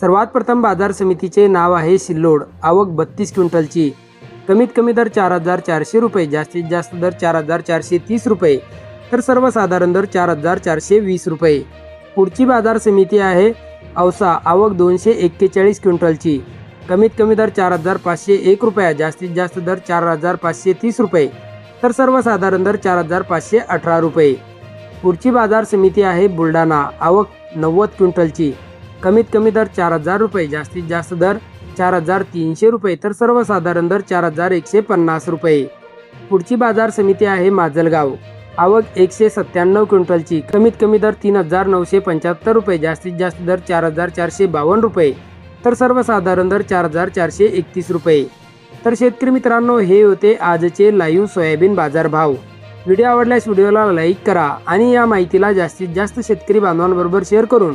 सर्वात प्रथम बाजार समितीचे नाव आहे सिल्लोड. आवक बत्तीस क्विंटलची. कमीत कमी दर चार हजार चारशे रुपये जास्तीत जास्त दर चार हजार चारशे तीस रुपये तर सर्वसाधारण दर चार हजार चारशे वीस रुपये. पुढची बाजार समिती आहे औसा आवक दोनशे एक्केचाळीस क्विंटलची. कमीत कमी दर चार हजार पाचशे एक रुपया जास्तीत जास्त दर चार हजार पाचशे तीस रुपये तर सर्वसाधारण दर चार हजार पाचशे अठरा रुपये. पुढची बाजार समिती आहे बुलढाणा आवक नव्वद क्विंटलची. कमीत कमी दर चार हजार रुपये जास्तीत जास्त दर चार हजार तीनशे रुपये तर सर्वसाधारण दर चार हजार एकशे पन्नास रुपये. पुढची बाजार समिती आहे माजलगाव. आवक एकशे सत्त्याण्णव क्विंटलची कमीत कमी दर तीन हजार नऊशे पंच्याहत्तर रुपये जास्तीत जास्त दर चार हजार चारशे बावन्न रुपये तर सर्वसाधारण दर चार हजार चारशे एकतीस रुपये. तर शेतकरी मित्रांनो हे होते आजचे लाईव्ह सोयाबीन बाजारभाव. व्हिडिओ आवडल्यास व्हिडिओला लाईक करा आणि या माहितीला जास्तीत जास्त शेतकरी बांधवांबरोबर शेअर करून